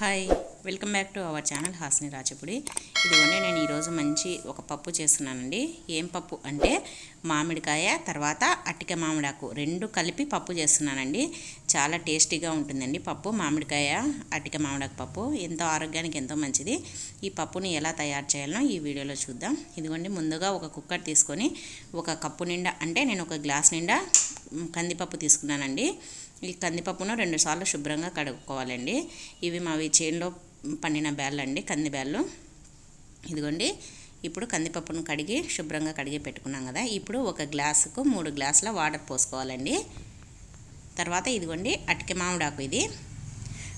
Hi welcome back to our channel Hasni Rachapudi ఇదిగోండి నేను ఈరోజు మంచి ఒక పప్పు చేస్తున్నానండి. ఏం పప్పు అంటే మామిడికాయ తర్వాత అట్టిక మామిడాకు రెండు కలిపి పప్పు చేస్తున్నానండి. చాలా టేస్టీగా ఉంటుందండి పప్పు మామిడికాయ అట్టిక మామిడాకు పప్పు. ఎంతో ఆరోగ్యానికి ఎంతో మంచిది. ఈ పప్పుని ఎలా తయారు చేయాలో ఈ వీడియోలో చూద్దాం. ఇదిగోండి ముందుగా ఒక కుక్కర్ తీసుకొని ఒక కప్పు నిండా అంటే నేను ఒక గ్లాస్ నిండా కందిపప్పు తీసుకున్నానండి. ఈ కందిపప్పును రెండుసార్లు శుభ్రంగా కడుక్కోవాలండి. ఇవి మావి చేనులో పండిన బ్యాళ్ళు అండి కంది బ్యాళ్ళు. ఇదిగోండి ఇప్పుడు కందిపప్పును కడిగి శుభ్రంగా కడిగి పెట్టుకున్నాం కదా. ఇప్పుడు ఒక గ్లాసుకు మూడు గ్లాసుల వాటర్ పోసుకోవాలండి. తర్వాత ఇదిగోండి అటిక మామిడాకు ఇది.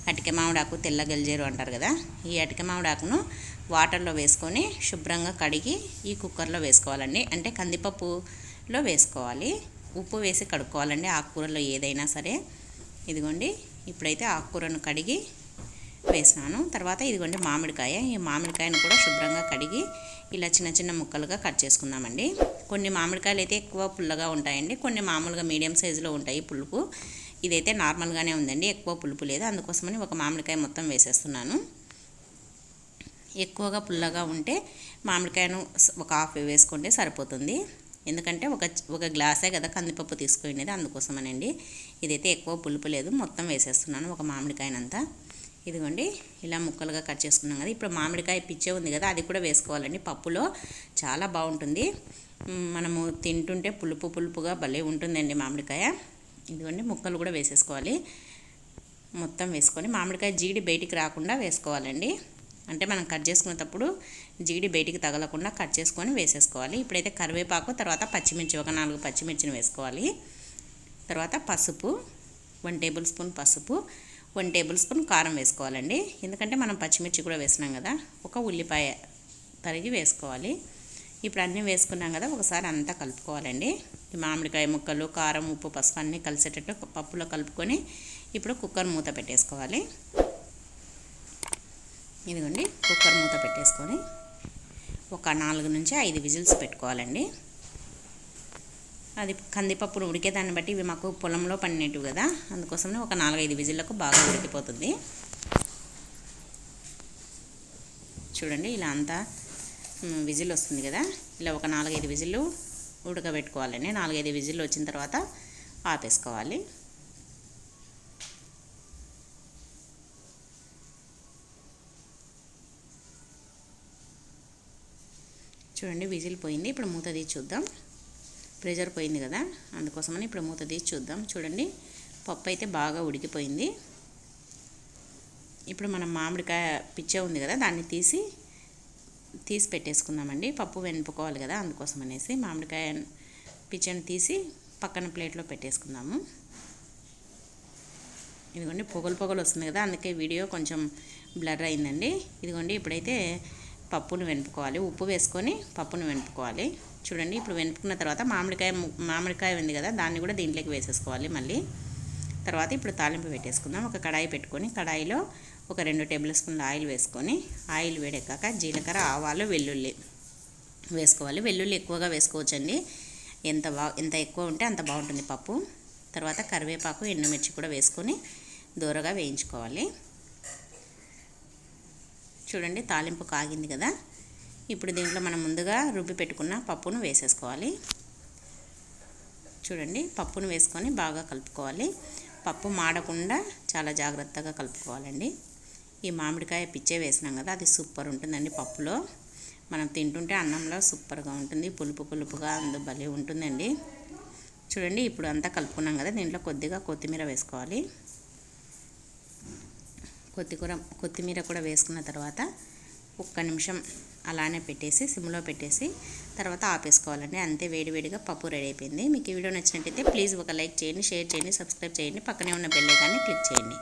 అటిక మామిడాకు తెల్ల గెలిజేరు అంటారు కదా. ఈ అటిక మామిడాకును వాటర్లో వేసుకొని శుభ్రంగా కడిగి ఈ కుక్కర్లో వేసుకోవాలండి. అంటే కందిపప్పులో వేసుకోవాలి. ఉప్పు వేసి కడుక్కోవాలండి ఆకుకూరలో ఏదైనా సరే. ఇదిగోండి ఇప్పుడైతే ఆకుకూరను కడిగి వేసినాను. తర్వాత ఇదిగోండి మామిడికాయ ఈ మామిడికాయను కూడా శుభ్రంగా కడిగి ఇలా చిన్న చిన్న ముక్కలుగా కట్ చేసుకుందామండి. కొన్ని మామిడికాయలు అయితే ఎక్కువ పుల్లగా ఉంటాయండి కొన్ని మామూలుగా మీడియం సైజులో ఉంటాయి పులుపు. ఇదైతే నార్మల్గానే ఉందండి ఎక్కువ పులుపు లేదు. అందుకోసమని ఒక మామిడికాయ మొత్తం వేసేస్తున్నాను. ఎక్కువగా పుల్లగా ఉంటే మామిడికాయను ఒక హాఫ్ వేసుకుంటే సరిపోతుంది. ఎందుకంటే ఒక ఒక గ్లాసే కదా కందిపప్పు తీసుకునేది అందుకోసమనండి. ఇదైతే ఎక్కువ పులుపు లేదు మొత్తం వేసేస్తున్నాను ఒక మామిడికాయనంతా. ఇదిగోండి ఇలా ముక్కలుగా కట్ చేసుకున్నాం కదా. ఇప్పుడు మామిడికాయ పిచ్చే ఉంది కదా అది కూడా వేసుకోవాలండి పప్పులో. చాలా బాగుంటుంది. మనము తింటుంటే పులుపు పులుపుగా భలే ఉంటుందండి మామిడికాయ. ఇదిగోండి ముక్కలు కూడా వేసేసుకోవాలి. మొత్తం వేసుకొని మామిడికాయ జీడి బయటికి రాకుండా వేసుకోవాలండి. అంటే మనం కట్ చేసుకునేటప్పుడు జీడి బయటికి తగలకుండా కట్ చేసుకొని వేసేసుకోవాలి. ఇప్పుడైతే కరివేపాకు తర్వాత పచ్చిమిర్చి ఒక నాలుగు పచ్చిమిర్చిని వేసుకోవాలి. తర్వాత పసుపు వన్ టేబుల్ స్పూన్ పసుపు వన్ టేబుల్ స్పూన్ కారం వేసుకోవాలండి. ఎందుకంటే మనం పచ్చిమిర్చి కూడా వేసినాం కదా ఒక ఉల్లిపాయ తరిగి వేసుకోవాలి. ఇప్పుడు అన్నీ వేసుకున్నాం కదా ఒకసారి అంతా కలుపుకోవాలండి. మామిడికాయ ముక్కలు కారం ఉప్పు పసుపు అన్నీ కలిసేటట్టు పప్పులో కలుపుకొని ఇప్పుడు కుక్కర్ మూత పెట్టేసుకోవాలి. ఇదిగోండి కుక్కర్ మూత పెట్టేసుకొని ఒక నాలుగు నుంచి ఐదు విజిల్స్ పెట్టుకోవాలండి. అది కందిపప్పును ఉడికేదాన్ని బట్టి ఇవి మాకు పొలంలో పండినట్టు కదా అందుకోసమే ఒక నాలుగైదు విజిల్లకు బాగా ఉడికిపోతుంది. చూడండి ఇలా అంతా విజిల్ వస్తుంది కదా ఇలా ఒక నాలుగైదు విజిల్లు ఉడకబెట్టుకోవాలండి. నాలుగైదు విజిల్లు వచ్చిన తర్వాత ఆపేసుకోవాలి. చూడండి విజిల్ పోయింది. ఇప్పుడు మూత తీసి చూద్దాం. ప్రెషర్ పోయింది కదా అందుకోసమని ఇప్పుడు మూత తీసి చూద్దాం. చూడండి పప్పు అయితే బాగా ఉడికిపోయింది. ఇప్పుడు మనం మామిడికాయ పిచ్చే ఉంది కదా దాన్ని తీసి తీసి పెట్టేసుకుందామండి. పప్పు వెనుపుకోవాలి కదా అందుకోసం అనేసి మామిడికాయ పిచ్చని తీసి పక్కన ప్లేట్లో పెట్టేసుకుందాము. ఇదిగోండి పొగలు పొగలు వస్తుంది కదా అందుకే వీడియో కొంచెం బ్లర్ అయిందండి. ఇదిగోండి ఇప్పుడైతే పప్పును వెనుపుకోవాలి. ఉప్పు వేసుకొని పప్పును వెనుపుకోవాలి. చూడండి ఇప్పుడు వెనుపుకున్న తర్వాత మామిడికాయ మామిడికాయ ఉంది కదా దాన్ని కూడా దీంట్లోకి వేసేసుకోవాలి మళ్ళీ. తర్వాత ఇప్పుడు తాలింపు పెట్టేసుకుందాం. ఒక కడాయి పెట్టుకొని కడాయిలో ఒక రెండు టేబుల్ స్పూన్ల ఆయిల్ వేసుకొని ఆయిల్ వేడెక్కాక జీలకర్ర ఆవాలు వెల్లుల్లి వేసుకోవాలి. వెల్లుల్లి ఎక్కువగా వేసుకోవచ్చండి. ఎంత బా ఎంత ఎక్కువ ఉంటే అంత బాగుంటుంది పప్పు. తర్వాత కరివేపాకు ఎండుమిర్చి కూడా వేసుకొని దూరగా వేయించుకోవాలి. చూడండి తాలింపు కాగింది కదా. ఇప్పుడు దీంట్లో మనం ముందుగా రుబ్బి పెట్టుకున్న పప్పును వేసేసుకోవాలి. చూడండి పప్పును వేసుకొని బాగా కలుపుకోవాలి. పప్పు మాడకుండా చాలా జాగ్రత్తగా కలుపుకోవాలండి. ఈ మామిడికాయ పిచ్చే వేసినాం కదా అది సూపర్ ఉంటుందండి పప్పులో. మనం తింటుంటే అన్నంలో సూపర్గా ఉంటుంది పులుపు పులుపుగా అందు భలే ఉంటుందండి. చూడండి ఇప్పుడు అంతా కలుపుకున్నాం కదా దీంట్లో కొద్దిగా కొత్తిమీర వేసుకోవాలి. కొత్తికూర కొత్తిమీర కూడా వేసుకున్న తర్వాత ఒక్క నిమిషం అలానే పెట్టేసి సిమ్లో పెట్టేసి తర్వాత ఆపేసుకోవాలండి. అంతే వేడివేడిగా పప్పు రెడీ అయిపోయింది. మీకు ఈ వీడియో నచ్చినట్టయితే ప్లీజ్ ఒక లైక్ చేయండి షేర్ చేయండి సబ్స్క్రైబ్ చేయండి. పక్కనే ఉన్న బెల్ ఐకాన్ని క్లిక్ చేయండి.